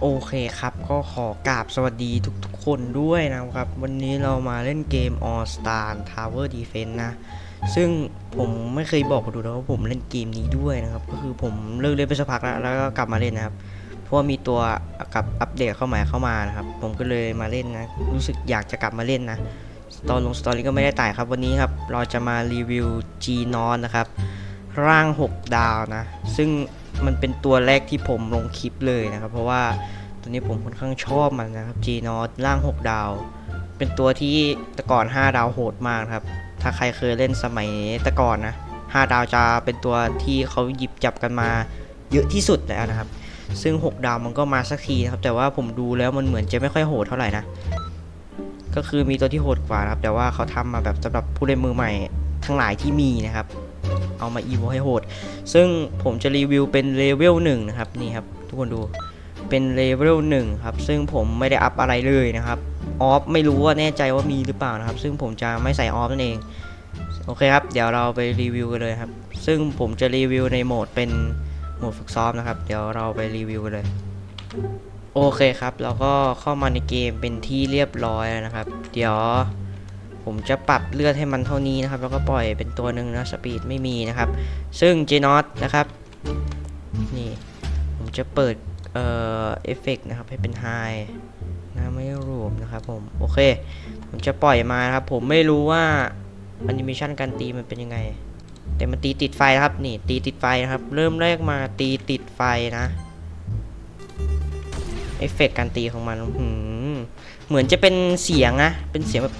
โอเคครับก็ขอกราบสวัสดีทุกๆคนด้วยนะครับ วันนี้เรามาเล่นเกม All Star Tower Defense นะ ซึ่งผมไม่เคยบอกดูนะว่าผมเล่นเกมนี้ด้วยนะครับ ก็คือผมเลิกเล่นไปสักพักแล้วแล้วก็กลับมาเล่นนะครับ เพราะว่ามีตัวกับอัปเดตเข้ามาเข้ามานะครับ ผมก็เลยมาเล่นนะ รู้สึกอยากจะกลับมาเล่นนะ ตอนลงสตอรี่ก็ไม่ได้ตายครับ วันนี้ครับเราจะมารีวิว G n o n นะครับ ร่าง 6 ดาวนะ ซึ่ง มันเป็นตัวแรกที่ผมลงคลิปเลยนะครับ เพราะว่าตัวนี้ผมค่อนข้างชอบมันนะครับ G n o t ร่าง 6 ดาว เป็นตัวที่แต่ก่อน 5 ดาวโหดมากครับ ถ้าใครเคยเล่นสมัยแต่ก่อนนะ 5 ดาวจะเป็นตัวที่เขาหยิบจับกันมาเยอะที่สุดแล้วนะครับ ซึ่ง 6 ดาวมันก็มาสักทีนะครับ แต่ว่าผมดูแล้วมันเหมือนจะไม่ค่อยโหดเท่าไหร่นะ ก็คือมีตัวที่โหดกว่านะครับ แต่ว่าเขาทำมาแบบสำหรับผู้เล่นมือใหม่ทั้งหลายที่มีนะครับ เอามาอีโวให้โหด ซึ่งผมจะรีวิวเป็นเลเวลหนึ่งนะครับนี่ครับทุกคนดูเป็นเลเวลหนึ่งครับ ซึ่งผมไม่ได้อัพอะไรเลยนะครับออฟไม่รู้ว่าแน่ใจว่ามีหรือเปล่านะครับ ซึ่งผมจะไม่ใส่ออฟนั่นเอง โอเคครับ เดี๋ยวเราไปรีวิวกันเลยครับ ซึ่งผมจะรีวิวในโหมดเป็นโหมดฝึกซ้อมนะครับ เดี๋ยวเราไปรีวิวกันเลย โอเคครับ เราก็เข้ามาในเกมเป็นที่เรียบร้อยแล้วนะครับ เดี๋ยว ผมจะปรับเลือดให้มันเท่านี้นะครับ แล้วก็ปล่อยเป็นตัวหนึ่งนะสปีดไม่มีนะครับ ซึ่ง j n o t นะครับนี่ผมจะเปิดเอ่อเอฟเฟกนะครับให้เป็น High นะไม่รวมนะครับผมโอเค ผมจะปล่อยมานะครับ ผมไม่รู้ว่าแอนิเมชันการตีมันเป็นยังไง แต่มันตีติดไฟนะครับนี่ตีติดไฟนะครับ เริ่มแรกมาตีติดไฟนะเอฟเฟกการตีของมันหืมเหมือนจะเป็นเสียงนะเป็นเสียงแบบ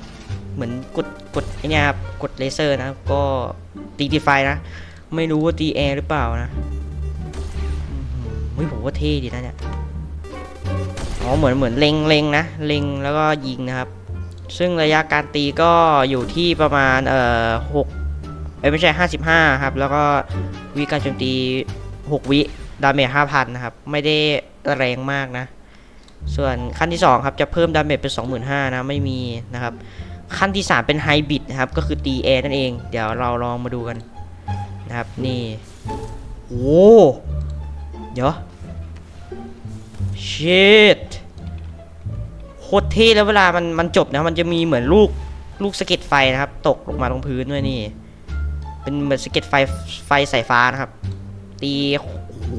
เหมือนกดกดไอเนี่ยครับกดเลเซอร์นะ ก็ตีติดไฟนะ ไม่รู้ว่าตีแอร์หรือเปล่านะอื้อหือเฮ้ยผมว่าเท่ดีนะเนี่ยอ๋อเหมือนเหมือนเล็งเล็งนะเล็งแล้วก็ยิงนะครับ ซึ่งระยะการตีก็อยู่ที่ประมาณเอ่อหกเอ้ไม่ใช่ 55 ครับ แล้วก็วิการโจมตี 6 วิดาเมจ5,000 นะครับ ไม่ได้แรงมากนะ ส่วนขั้นที่ 2 ครับ จะเพิ่มดาเมจเป็น 25,000 นะ ไม่มีนะครับ ขั้นที่ 3 เป็นไฮบริดนะครับ ก็คือตีแอร์นั่นเอง เดี๋ยวเราลองมาดูกันนะครับ นี่ โอ้เดี๋ยวเช t โคตรเท่แล้วเวลามันมันจบนะ มันจะมีเหมือนลูกลูกสะเก็ดไฟนะครับ ตกลงมาตรงพื้นด้วยนี่ เป็นเหมือนสะเก็ดไฟไฟสายฟ้านะครับ ตีโอ้โห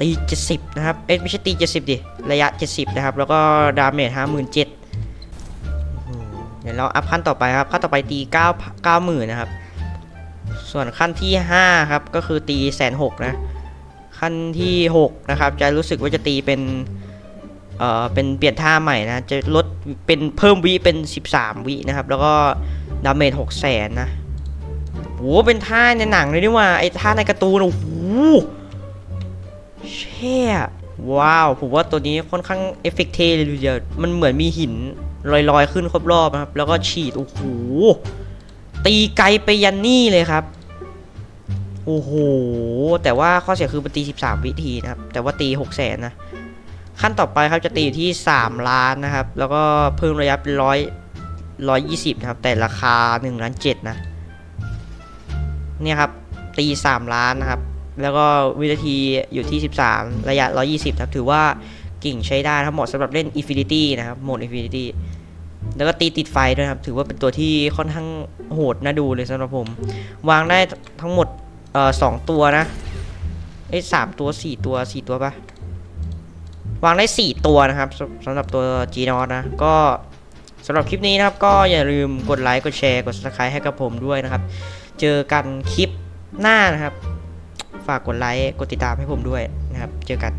ตีเจ็ดสิบนะครับ เอ้ยไม่ใช่ตีเจ็ดสิบดิ ระยะเจ็ดสิบนะครับ แล้วก็ดาเมจห้าหมื่นเจ็ด ดี๋ยวเราอัพขั้นต่อไปครับขั้นต่อไปตี9 9หมื่นนะครับ ส่วนขั้นที่5ครับก็คือตีแสนหกนะ ขั้นที่6นะครับ จะรู้สึกว่าจะตีเป็นเอ่อเป็นเปลี่ยนท่าใหม่นะจะลดเป็นเพิ่มวิเป็น 13 วินะครับ แล้วก็ดาเมจ6แสนนะโหเป็นท่าในหนังเลยนี่ว่าไอ้ท่าในการ์ตูนโอ้โหเช่ว้าว ผมว่าตัวนี้ค่อนข้างเอฟเฟกต์เท่เลยทีเดียวมันเหมือนมีหิน ลอยๆ ขึ้นครบรอบครับ แล้วก็ฉีด โอ้โห ตีไกลไปยันนี่เลยครับ โอ้โห แต่ว่าข้อเสียคือมันตี 13 วิธีนะครับ แต่ว่าตี6แสนนะ ขั้นต่อไปครับจะตีที่ 3 ล้านนะครับ แล้วก็เพิ่มระยะเป็นร้อยร้อยยี่สิบนะครับ แต่ราคา1ล้านเจ็ดนะ เนี่ยครับ ตี 3 ล้านนะครับ แล้วก็วินาทีอยู่ที่ 13 ระยะ 120ครับ ถือว่า กิ่งใช้ได้นะครับเหมาะสำหรับเล่น Infinity นะครับโหมด Infinity แล้วก็ตีติดไฟด้วยครับ ถือว่าเป็นตัวที่ค่อนข้างโหดน่าดูเลยสำหรับผม วางได้ทั้งหมดเอ่อสองตัวนะเอ้สามตัวสี่ตัวสี่ตัวปะวางได้สี่ตัวนะครับสำสำหรับตัว G n o t นะ ก็สำหรับคลิปนี้นะครับ ก็อย่าลืมกดไลค์กดแชร์กด subscribe ให้กับผมด้วยนะครับ เจอกันคลิปหน้านะครับ ฝากกดไลค์กดติดตามให้ผมด้วยนะครับ เจอกัน